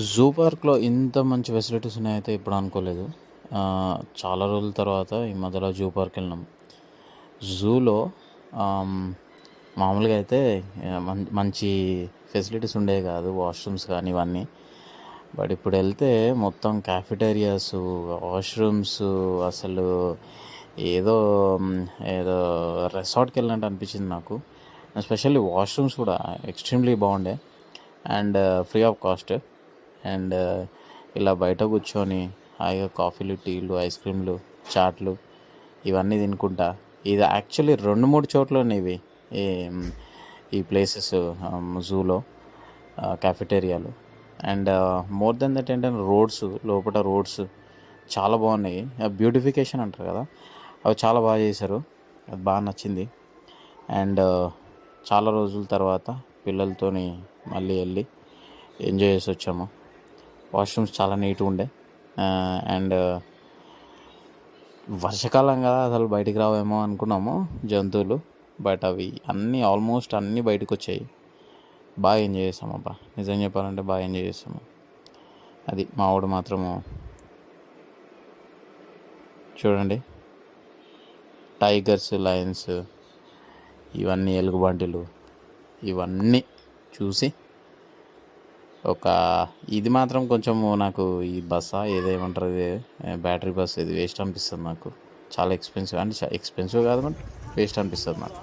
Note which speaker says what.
Speaker 1: Zoo పార్క్లో ఇంత మంచి ఫెసిలిటీస్ ఉన్నాయైతే ఇప్పుడు అనుకోలేదు. చాలా రోజుల తర్వాత ఈ మధ్యలో జూ పార్క్ వెళ్ళినాం. జూలో మామూలుగా అయితే మం- మంచి ఫెసిలిటీస్ ఉండేవి కాదు వాష్రూమ్స్ కానీ ఇవన్నీ. బట్ ఇప్పుడు వెళ్తే మొత్తం క్యాఫిటేరియాస్ వాష్రూమ్స్ అసలు ఏదో ఏదో రిసార్ట్కి వెళ్ళినట్టు అనిపించింది నాకు. ఎస్పెషల్లీ వాష్రూమ్స్ కూడా ఎక్స్ట్రీమ్లీ బాగుండే. And free of cost and ఇలా బయట కూర్చొని హాయిగా కాఫీలు టీలు ఐస్ క్రీమ్లు చాట్లు ఇవన్నీ తినుకుంటా. ఇది యాక్చువల్లీ రెండు మూడు చోట్ల ఉన్నాయి ఇవి. ఈ ప్లేసెస్ జూలో క్యాఫెటేరియాలో. అండ్ మోర్ దెన్ దట్ ఏంటంటే రోడ్స్ లోపల రోడ్స్ చాలా బాగున్నాయి. బ్యూటిఫికేషన్ అంటారు కదా అవి చాలా బాగా చేశారు. అది బాగా నచ్చింది. అండ్ చాలా రోజుల తర్వాత పిల్లలతోని మళ్ళీ వెళ్ళి ఎంజాయ్ చేసి వచ్చాము. వాష్రూమ్స్ చాలా నీట్గా ఉండే. అండ్ వర్షాకాలం కదా అసలు బయటికి రావేమో అనుకున్నాము జంతువులు బట్ అవి అన్నీ ఆల్మోస్ట్ అన్నీ బయటకు వచ్చాయి. బాగా ఎంజాయ్ చేసాము అబ్బా. నిజం చెప్పాలంటే బాగా ఎంజాయ్ చేసాము అది మా వాడు మాత్రము. చూడండి. టైగర్స్ లయన్స్ ఇవన్నీ ఎలుగుబంటిలు ఇవన్నీ చూసి ఒక ఇది మాత్రం కొంచెం నాకు ఈ బస్సా ఏదేమంటారు ఇది బ్యాటరీ బస్ ఇది వేస్ట్ అనిపిస్తుంది నాకు. చాలా ఎక్స్పెన్సివ్ అండ్ ఎక్స్పెన్సివ్ కాదు బట్ వేస్ట్ అనిపిస్తుంది నాకు.